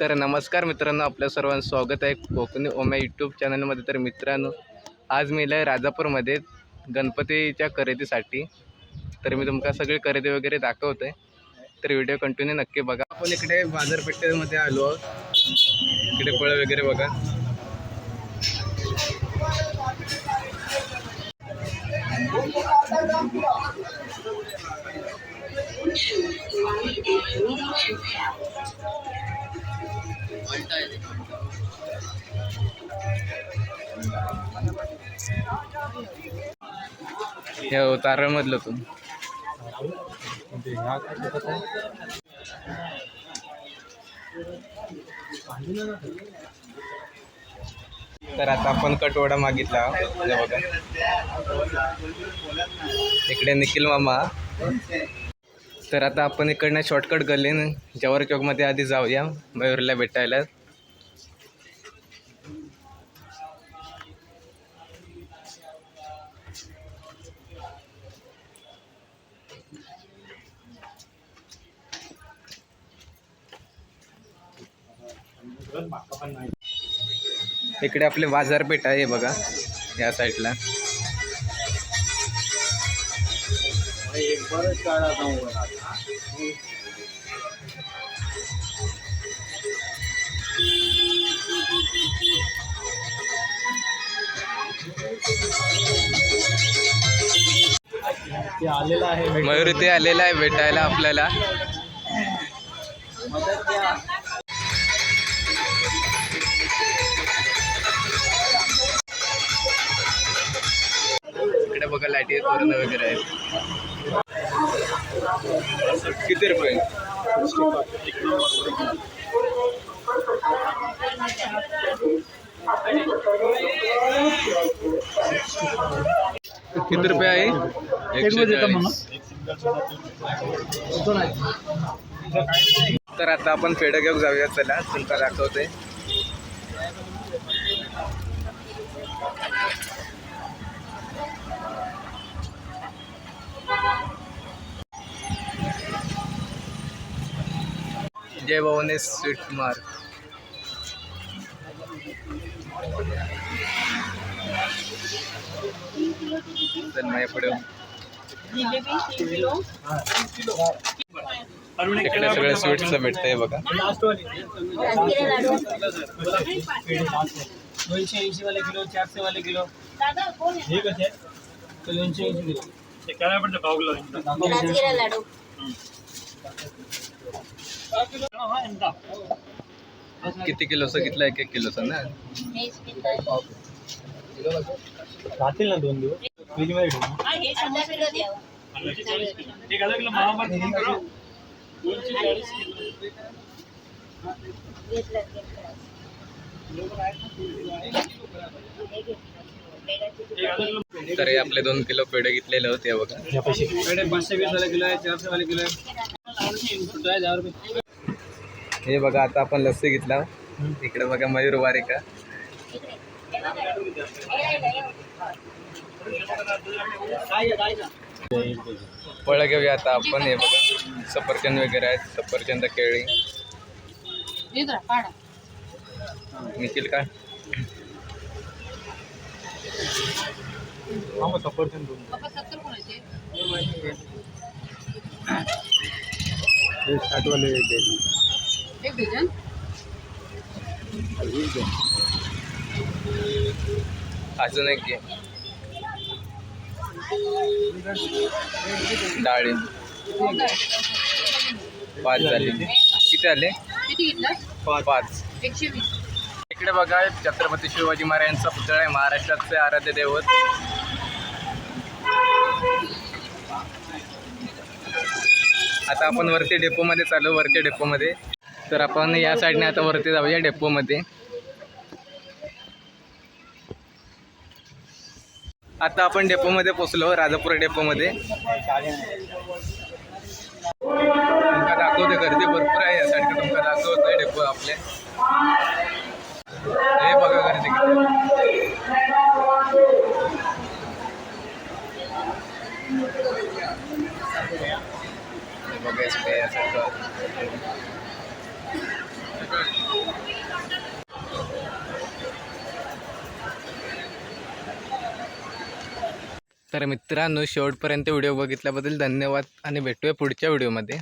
तर नमस्कार मित्रांनो आपल्या सर्वांचं स्वागत आहे कोकणी ओम्या यूट्यूब चॅनलमध्ये तर मित्रांनो आज मी आहे राजापूरमध्ये गणपतीच्या खरेदीसाठी. तर मी तुमका सगळी खरेदी वगैरे दाखवतो आहे तर व्हिडिओ कंटिन्यू नक्की बघा. आपण इकडे बाजारपेठेमध्ये आलो आहोत. इकडे फळं वगैरे बघा. हे हो, तारळमधलं तू. तर आता आपण कटोडा मागितला. बघा. इकडे निखिल मामा. तर आता आपण इकडनं शॉर्टकट गल्लीन जवाहर चौकमध्ये आधी जाऊया मयूरला भेटायला. इकडे आपले बाजारपेठ आहे बघा या साईडला. ते आलेलं आहे. मयूर इथे आलेला आहे भेटायला आपल्याला. इकडे बघा लाईटी तोरण वगैरे आहेत. किती रुपये? किती रुपये आहे. तर आता आपण पेढं घेऊन जाऊया. चला तुमका दाखवते. जय भवानी स्वीट मार्क तर माझ्या पुढे इकडे सगळं स्वीट्स भेटतंय बघा. दोनशे ऐंशी वाले किलो चारशे वाले किलो. हे कसे तो दोनशे ऐंशी किलो. ते काय पडतं पाव किलो लाडू किती किलोचं घेतलं एक एक किलोचं ना मेज पिंपळ. राहतील ना दोन दिवस फ्रीजमध्ये ठेवू हे शंभर किलो द्यावं एक हजार किलो महामार फोन करो दोनशे चाळीस घेतलं घेतलं हे घेतलं. बेगाची तुकडं. तर हे आपले दोन किलो पेढे घेतलेले होते बघा या पैसे पेढे पाचशे वीस वाले किलो आहे चारशे वाले किलो आहे कुठं आहे दहा रुपये हे बघा आता आपण लस्सी घेतला इकडे बघा मयूर वारिका इकडे. बघा. राहिलं. फळं घेऊया आता आपण हे बघा सफरचंद वगैरे आहेत सफरचंद केळी निखिल काय हा सफरचंद साठ वाले अजून एक घे. डाळी. पाच झाले. किती आले? पाच. इकडे बघा छत्रपती शिवाजी महाराजांचा पुतळा आहे. महाराष्ट्राचे आराध्य दैवत. आता आपण वरती डेपोमध्ये चालू वरती डेपोमध्ये तर आपण या साईडने आता वरती जाऊया डेपोमध्ये आता आपण डेपोमध्ये पोचलो राजापूर डेपोमध्ये तुमका दाखवते गर्दी भरपूर आहे या साईडला तुमका दाखवतोय डेपो आपले. हे बघा गर्दी किती हे बघा इकडे यासारखं तर मित्रांनो शेवटपर्यंत व्हिडिओ बघितल्याबद्दल धन्यवाद आणि भेटूया पुढच्या व्हिडिओमध्ये.